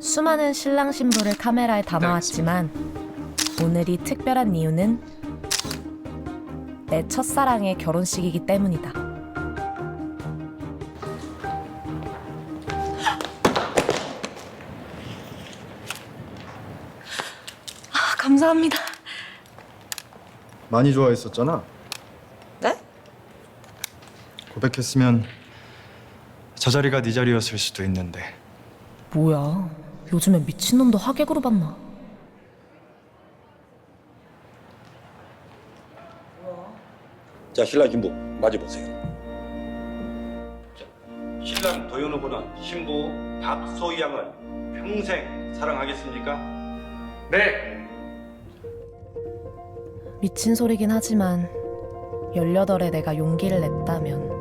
수많은 신랑 신부를 카메라에 담아왔지만 오늘이 특별한 이유는 내 첫사랑의 결혼식이기 때문이다. 아, 감사합니다. 많이 좋아했었잖아. 네? 고백했으면 저 자리가 네 자리였을 수도 있는데 뭐야? 요즘엔 미친놈도 하객으로 봤나? 자 신랑 신부 맞아보세요. 자, 신랑 도현 후보는 신부 박소희 양을 평생 사랑하겠습니까? 네. 미친 소리긴 하지만 18에 내가 용기를 냈다면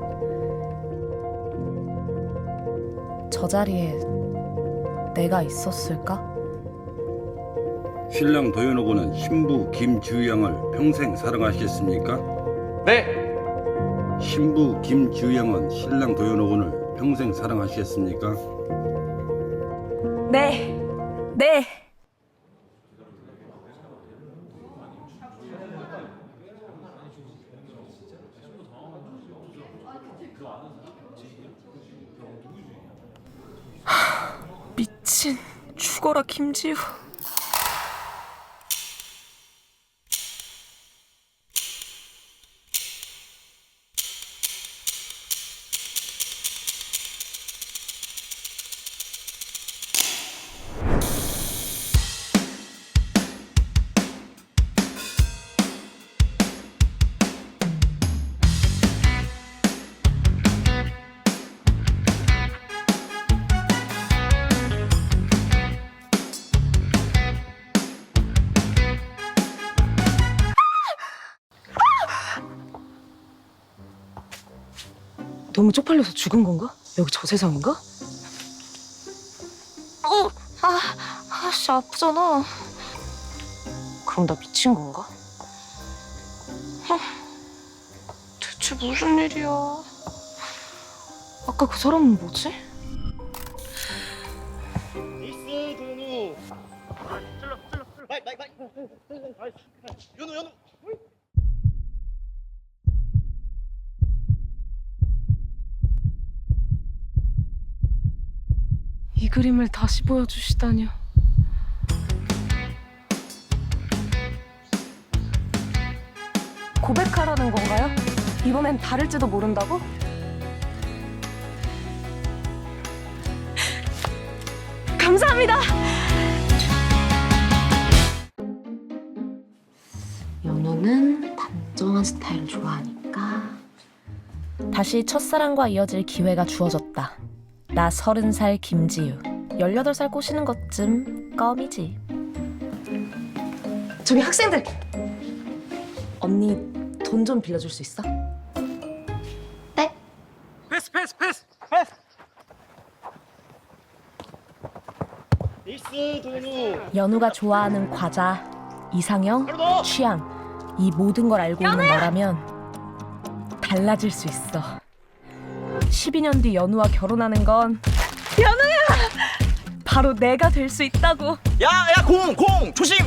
저 자리에 내가 있었을까? 신랑 도현 후보는 신부 양을 평생 사랑하시겠습니까? 네. 신부 양은 신랑 도현 후보를 평생 사랑하시겠습니까? 네. 네. 미친 죽어라 김지우. 너무 쪽팔려서 죽은 건가? 여기 저 세상인가? 어, 아, 아씨 아프잖아. 그럼 나 미친 건가? 아, 대체 무슨 일이야? 아까 그 사람은 뭐지? 이 그림을 다시 보여주시다니요. 고백하라는 건가요? 이번엔 다를지도 모른다고? 감사합니다. 연우는 단정한 스타일을 좋아하니까 다시 첫사랑과 이어질 기회가 주어졌다. 나 서른 살 김지우. 18살 꼬시는 것쯤 껌이지. 저기 학생들 언니 돈 좀 빌려줄 수 있어? 패스 패스 패스 패스. 연우가 좋아하는 과자, 이상형, 취향 이 모든 걸 알고 있는 너라면 달라질 수 있어. 12년 뒤 연우와 결혼하는 건 연우야! 바로 내가 될 수 있다고. 야 야 공 공 조심.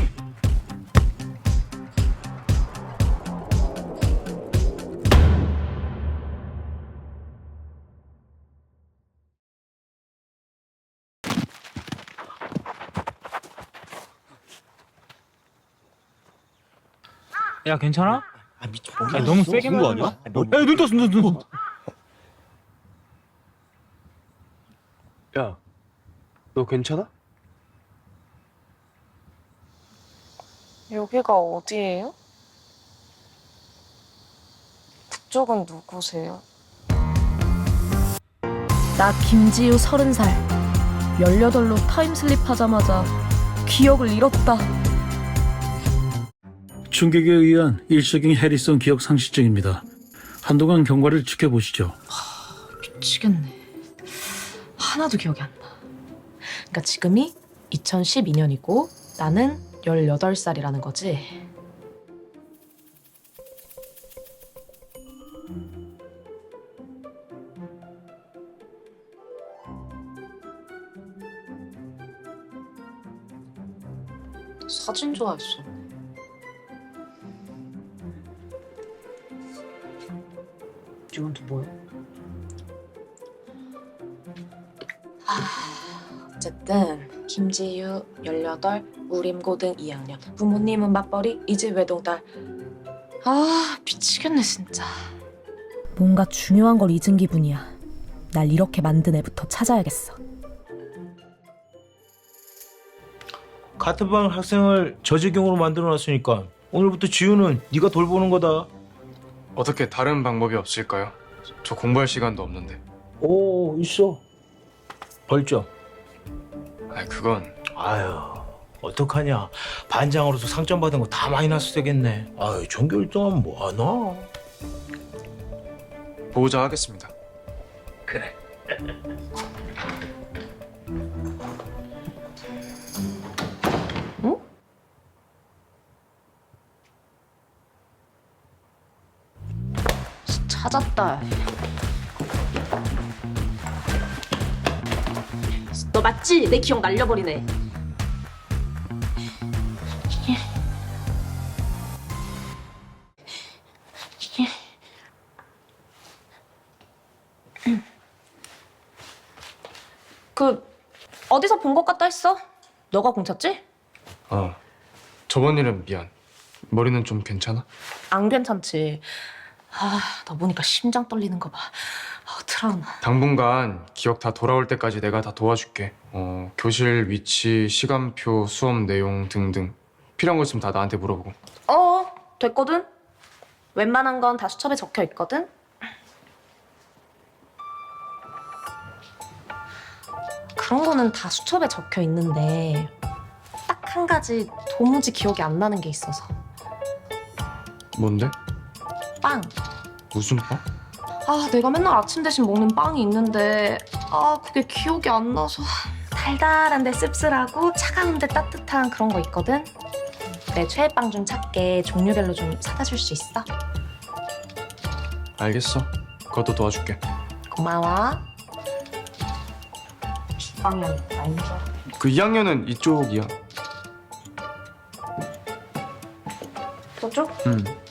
야 괜찮아? 아 미쳐. 야, 너무 세게 맞은 거 아니야? 야, 눈 떴어, 눈떴 야, 너 괜찮아? 여기가 어디예요? 그쪽은 누구세요? 나 김지우 서른 살 18로 타임슬립 하자마자 기억을 잃었다. 충격에 의한 일시적인 해리성 기억 상실증입니다. 한동안 경과를 지켜보시죠. 미치겠네. 하나도 기억이 안 나. 그러니까 지금이 2012년이고 나는 18살이라는 거지. 사진 좋아했어. 이건 또 뭐야? 아, 어쨌든 김지유 18, 우림고등 2학년. 부모님은 맞벌이, 이제 외동딸. 아 미치겠네 진짜. 뭔가 중요한 걸 잊은 기분이야. 날 이렇게 만든 애부터 찾아야겠어. 같은 반 학생을 저지경으로 만들어놨으니까 오늘부터 지우는 네가 돌보는 거다. 어떻게 다른 방법이 없을까요? 저 공부할 시간도 없는데. 오 있어. 벌점. 아, 그건 아유 어떡하냐. 반장으로서 상점 받은 거 다 마이너스 되겠네. 아유 전교 1등하면 뭐하나. 보호자 하겠습니다. 그래. 찾았다. 너 맞지? 내 기억 날려버리네. 그 어디서 본 것 같다 했어? 너가 공 쳤지? 아, 저번 일은 미안. 머리는 좀 괜찮아? 안 괜찮지. 아, 너 보니까 심장 떨리는 거 봐. 아, 트라우마. 당분간 기억 다 돌아올 때까지 내가 다 도와줄게. 어, 교실 위치, 시간표, 수업 내용 등등. 필요한 거 있으면 다 나한테 물어보고. 어, 됐거든. 웬만한 건 다 수첩에 적혀 있거든. 그런 거는 다 수첩에 적혀 있는데 딱 한 가지 도무지 기억이 안 나는 게 있어서 뭔데? 빵. 무슨 빵? 아, 내가 맨날 아침 대신 먹는 빵이 있는데 아, 그게 기억이 안 나서 달달한데 씁쓸하고 차가운데 따뜻한 그런 거 있거든. 내 최애 빵 좀 찾게 종류별로 좀 사다 줄 수 있어? 알겠어. 그것도 도와줄게. 고마워. 빵이 아니죠? 그 2학년은 이쪽이야. 저쪽? 음. 오케이.